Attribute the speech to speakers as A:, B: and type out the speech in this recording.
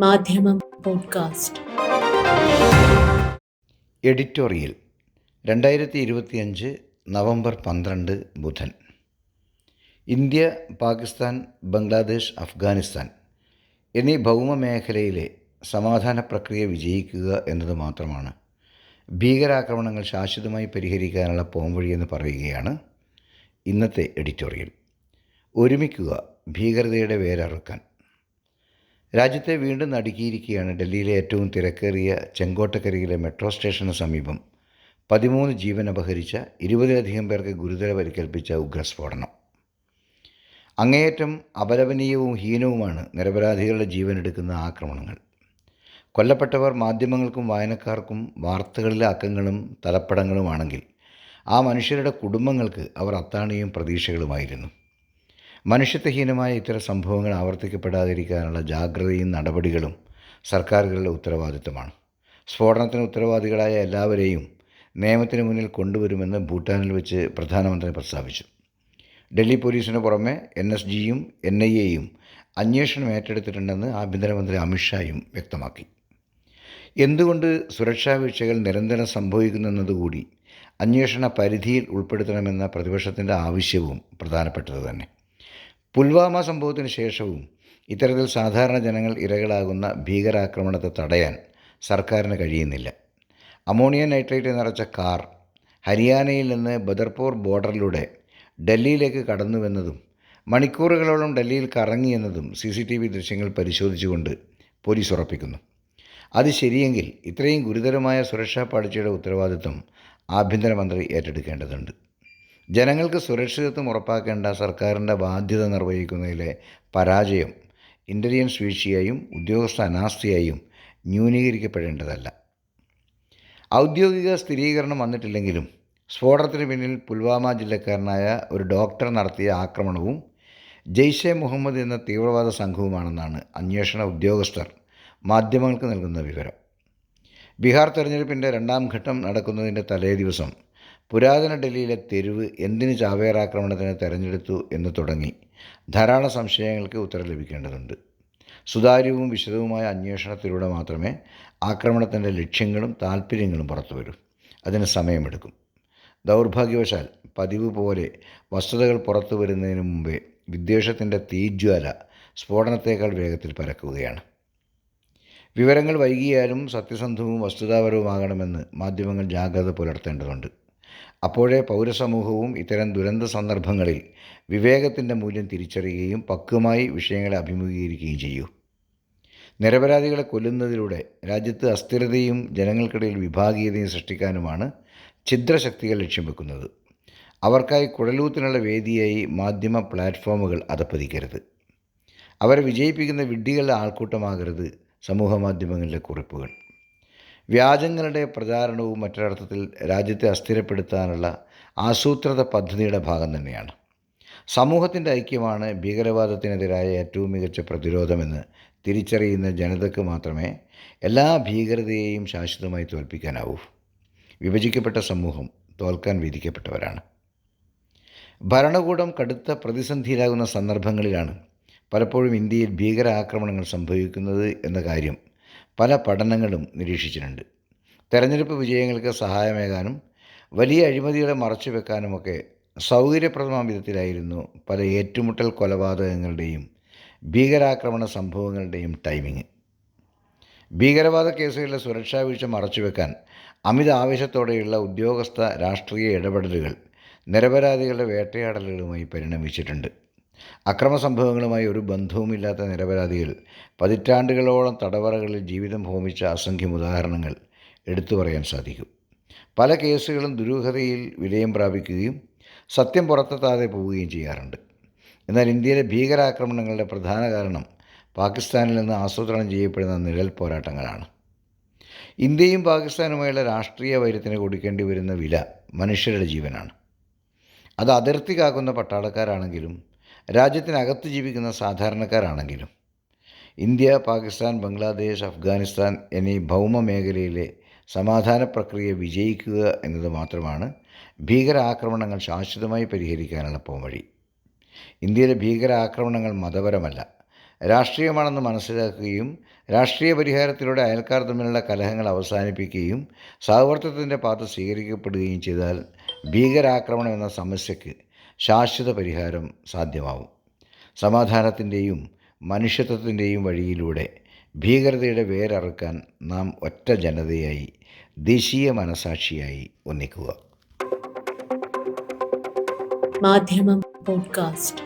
A: മാധ്യമം podcast.
B: Editorial രണ്ടായിരത്തി ഇരുപത്തിയഞ്ച് നവംബർ പന്ത്രണ്ട് ബുധൻ. ഇന്ത്യ പാകിസ്ഥാൻ ബംഗ്ലാദേശ് അഫ്ഗാനിസ്ഥാൻ എന്നീ ഭൗമമേഖലയിലെ സമാധാന പ്രക്രിയ വിജയിക്കുക എന്നത് മാത്രമാണ്. ഭീകരാക്രമണങ്ങൾ ശാശ്വതമായി പരിഹരിക്കാനുള്ള പോംവഴി എന്ന് പറയുകയാണ് ഇന്നത്തെ എഡിറ്റോറിയൽ. ഒരുമിക്കുക ഭീകരതയുടെ വേരറുക്കാൻ. രാജ്യത്തെ വീണ്ടും നടുക്കിയിരിക്കുകയാണ് ഡൽഹിയിലെ ഏറ്റവും തിരക്കേറിയ ചെങ്കോട്ടക്കരയിലെ മെട്രോ സ്റ്റേഷന് സമീപം. പതിമൂന്ന് ജീവൻ അപഹരിച്ച ഇരുപതിലധികം പേർക്ക് ഗുരുതര പരിക്കേൽപ്പിച്ച ഉഗ്രസ്ഫോടനം അങ്ങേയറ്റം അപലപനീയവും ഹീനവുമാണ് നിരപരാധികളുടെ ജീവനെടുക്കുന്ന ആക്രമണങ്ങൾ. കൊല്ലപ്പെട്ടവർ മാധ്യമങ്ങൾക്കും വായനക്കാർക്കും വാർത്തകളിലെ അക്കങ്ങളും തലപ്പടങ്ങളുമാണെങ്കിൽ ആ മനുഷ്യരുടെ കുടുംബങ്ങൾക്ക് അവർ അത്താണിയും പ്രതീക്ഷകളുമായിരുന്നു. മനുഷ്യത്വഹീനമായ ഇത്തരം സംഭവങ്ങൾ ആവർത്തിക്കപ്പെടാതിരിക്കാനുള്ള ജാഗ്രതയും നടപടികളും സർക്കാരുകളുടെ ഉത്തരവാദിത്തമാണ് സ്ഫോടനത്തിന് ഉത്തരവാദികളായ എല്ലാവരെയും നിയമത്തിന് മുന്നിൽ കൊണ്ടുവരുമെന്ന് ഭൂട്ടാനിൽ വെച്ച് പ്രധാനമന്ത്രി പ്രസ്താവിച്ചു. ഡൽഹി പോലീസിന് പുറമെ എൻ എസ് ജിയും എൻ ഐ എയും അന്വേഷണം ഏറ്റെടുത്തിട്ടുണ്ടെന്ന് ആഭ്യന്തരമന്ത്രി അമിത്ഷായും വ്യക്തമാക്കി. എന്തുകൊണ്ട് സുരക്ഷാ വീഴ്ചകൾ നിരന്തരം സംഭവിക്കുന്നെന്നതുകൂടി അന്വേഷണ പരിധിയിൽ ഉൾപ്പെടുത്തണമെന്ന പ്രതിപക്ഷത്തിന്റെ ആവശ്യവും പ്രധാനപ്പെട്ടത് തന്നെ പുൽവാമ സംഭവത്തിന് ശേഷവും ഇത്തരത്തിൽ സാധാരണ ജനങ്ങൾ ഇരകളാകുന്ന ഭീകരാക്രമണത്തെ തടയാൻ സർക്കാരിന് കഴിയുന്നില്ല. അമോണിയ നൈട്രേറ്റ് നിറച്ച കാർ ഹരിയാനയിൽ നിന്ന് ബദർപൂർ ബോർഡറിലൂടെ ഡൽഹിയിലേക്ക് കടന്നുവെന്നതും മണിക്കൂറുകളോളം ഡൽഹിയിൽ കറങ്ങിയെന്നതും സി സി ടി വി ദൃശ്യങ്ങൾ പരിശോധിച്ചുകൊണ്ട് പോലീസ് ഉറപ്പിക്കുന്നു. അത് ശരിയെങ്കിൽ ഇത്രയും ഗുരുതരമായ സുരക്ഷാ പാളിച്ചയുടെ ഉത്തരവാദിത്വം ആഭ്യന്തരമന്ത്രി ഏറ്റെടുക്കേണ്ടതുണ്ട്. ജനങ്ങൾക്ക് സുരക്ഷിതത്വം ഉറപ്പാക്കേണ്ട സർക്കാരിന്റെ ബാധ്യത നിർവഹിക്കുന്നതിലെ പരാജയം ഇന്റലിജൻസ് വീഴ്ചയായും ഉദ്യോഗസ്ഥ അനാസ്ഥയായും ന്യൂനീകരിക്കപ്പെടേണ്ടതല്ല. ഔദ്യോഗിക സ്ഥിരീകരണം വന്നിട്ടില്ലെങ്കിലും സ്ഫോടനത്തിന് പിന്നിൽ പുൽവാമ ജില്ലക്കാരനായ ഒരു ഡോക്ടർ നടത്തിയ ആക്രമണവും ജെയ്ഷെ മുഹമ്മദ് എന്ന തീവ്രവാദ സംഘവുമാണെന്നാണ് അന്വേഷണ ഉദ്യോഗസ്ഥർ മാധ്യമങ്ങൾക്ക് നൽകുന്ന വിവരം. ബീഹാർ തെരഞ്ഞെടുപ്പിന്റെ രണ്ടാം ഘട്ടം നടക്കുന്നതിന്റെ തലേ ദിവസം പുരാതന ഡൽഹിയിലെ തെരുവ് എന്തിന് ചാവേറാക്രമണത്തിന് തെരഞ്ഞെടുത്തു എന്ന് തുടങ്ങി ധാരാളം സംശയങ്ങൾക്ക് ഉത്തരം ലഭിക്കേണ്ടതുണ്ട്. സുതാര്യവും വിശദവുമായ അന്വേഷണത്തിലൂടെ മാത്രമേ ആക്രമണത്തിന്റെ ലക്ഷ്യങ്ങളും താല്പര്യങ്ങളും പുറത്തു വരൂ അതിന് സമയമെടുക്കും. ദൗർഭാഗ്യവശാൽ പതിവ് പോലെ വസ്തുതകൾ പുറത്തു വരുന്നതിന് മുമ്പേ വിദ്വേഷത്തിന്റെ തീജ്വാല സ്ഫോടനത്തേക്കാൾ വേഗത്തിൽ പരക്കുകയാണ്. വിവരങ്ങൾ വൈകിയാലും സത്യസന്ധവും വസ്തുതാപരവുമാകണമെന്ന് മാധ്യമങ്ങൾ ജാഗ്രത പുലർത്തേണ്ടതുണ്ട്. അപ്പോഴേ പൗരസമൂഹവും ഇത്തരം ദുരന്ത സന്ദർഭങ്ങളിൽ വിവേകത്തിന്റെ മൂല്യം തിരിച്ചറിയുകയും പക്വമായി വിഷയങ്ങളെ അഭിമുഖീകരിക്കുകയും ചെയ്യൂ. നിരപരാധികളെ കൊല്ലുന്നതിലൂടെ രാജ്യത്ത് അസ്ഥിരതയും ജനങ്ങൾക്കിടയിൽ വിഭാഗീയതയും സൃഷ്ടിക്കാനുമാണ് ഛിദ്രശക്തികൾ ലക്ഷ്യം വെക്കുന്നത്. അവർക്കായി കുഴലൂത്തിനുള്ള വേദിയായി മാധ്യമ പ്ലാറ്റ്ഫോമുകൾ അതപ്പതിക്കരുത് അവരെ വിജയിപ്പിക്കുന്ന വിഡ്ഢികളുടെ ആൾക്കൂട്ടമാകരുത് സമൂഹ മാധ്യമങ്ങളിലെ കുറിപ്പുകൾ. വ്യാജങ്ങളുടെ പ്രചാരണവും മറ്റൊരർത്ഥത്തിൽ രാജ്യത്തെ അസ്ഥിരപ്പെടുത്താനുള്ള ആസൂത്രിത പദ്ധതിയുടെ ഭാഗം തന്നെയാണ്. സമൂഹത്തിന്റെ ഐക്യമാണ് ഭീകരവാദത്തിനെതിരായ ഏറ്റവും മികച്ച പ്രതിരോധമെന്ന് തിരിച്ചറിയുന്ന ജനതയ്ക്ക് മാത്രമേ എല്ലാ ഭീകരതയെയും ശാശ്വതമായി തോൽപ്പിക്കാനാവൂ. വിഭജിക്കപ്പെട്ട സമൂഹം തോൽക്കാൻ വിധിക്കപ്പെട്ടവരാണ്. ഭരണകൂടം കടുത്ത പ്രതിസന്ധിയിലാകുന്ന സന്ദർഭങ്ങളിലാണ് പലപ്പോഴും ഇന്ത്യയിൽ ഭീകരാക്രമണങ്ങൾ സംഭവിക്കുന്നത് എന്ന കാര്യം പല പഠനങ്ങളും നിരീക്ഷിച്ചിട്ടുണ്ട്. തെരഞ്ഞെടുപ്പ് വിജയങ്ങൾക്ക് സഹായമേകാനും വലിയ അഴിമതികളെ മറച്ചു വെക്കാനുമൊക്കെ സൗകര്യപ്രദമായ വിധത്തിലായിരുന്നു പല ഏറ്റുമുട്ടൽ കൊലപാതകങ്ങളുടെയും ഭീകരാക്രമണ സംഭവങ്ങളുടെയും ടൈമിങ് ഭീകരവാദ കേസുകളിലെ സുരക്ഷാ വീഴ്ച മറച്ചുവെക്കാൻ അമിത ആവേശത്തോടെയുള്ള ഉദ്യോഗസ്ഥ രാഷ്ട്രീയ ഇടപെടലുകൾ നിരപരാധികളുടെ വേട്ടയാടലുകളുമായി പരിണമിച്ചിട്ടുണ്ട്. അക്രമ സംഭവങ്ങളുമായി ഒരു ബന്ധവുമില്ലാത്ത നിരപരാധികൾ പതിറ്റാണ്ടുകളോളം തടവറകളിൽ ജീവിതം ഹോമിച്ച അസംഖ്യം ഉദാഹരണങ്ങൾ എടുത്തു പറയാൻ സാധിക്കും. പല കേസുകളും ദുരൂഹതയിൽ വിലയം പ്രാപിക്കുകയും സത്യം പുറത്തെത്താതെ പോവുകയും ചെയ്യാറുണ്ട്. എന്നാൽ ഇന്ത്യയിലെ ഭീകരാക്രമണങ്ങളുടെ പ്രധാന കാരണം പാകിസ്ഥാനിൽ നിന്ന് ആസൂത്രണം ചെയ്യപ്പെടുന്ന നിഴൽ പോരാട്ടങ്ങളാണ്. ഇന്ത്യയും പാകിസ്ഥാനുമായുള്ള രാഷ്ട്രീയ വൈരത്തിന് കൊടുക്കേണ്ടി വരുന്ന വില മനുഷ്യരുടെ ജീവനാണ്. അത് അതിർത്തി കാക്കുന്ന പട്ടാളക്കാരാണെങ്കിലും രാജ്യത്തിനകത്ത് ജീവിക്കുന്ന സാധാരണക്കാരാണെങ്കിലും ഇന്ത്യ പാകിസ്ഥാൻ ബംഗ്ലാദേശ് അഫ്ഗാനിസ്ഥാൻ എന്നീ ഭൗമ മേഖലയിലെ സമാധാന പ്രക്രിയ വിജയിക്കുക എന്നത് മാത്രമാണ് ഭീകരാക്രമണങ്ങൾ ശാശ്വതമായി പരിഹരിക്കാനുള്ള പോംവഴി. ഇന്ത്യയിലെ ഭീകരാക്രമണങ്ങൾ മതപരമല്ല രാഷ്ട്രീയമാണെന്ന് മനസ്സിലാക്കുകയും രാഷ്ട്രീയ പരിഹാരത്തിലൂടെ അയൽക്കാർ തമ്മിലുള്ള കലഹങ്ങൾ അവസാനിപ്പിക്കുകയും സഹവർത്തത്തിന്റെ പാത സ്വീകരിക്കപ്പെടുകയും ചെയ്താൽ ഭീകരാക്രമണം എന്ന സമസ്യയ്ക്ക് ശാശ്വത പരിഹാരം സാധ്യമാവും. സമാധാനത്തിന്റെയും മനുഷ്യത്വത്തിന്റെയും വഴിയിലൂടെ ഭീകരതയുടെ വേരറുക്കാൻ നാം ഒറ്റ ജനതയായി ദേശീയ മനസാക്ഷിയായി ഒന്നിക്കുക.
A: മാധ്യമം പോഡ്കാസ്റ്റ്.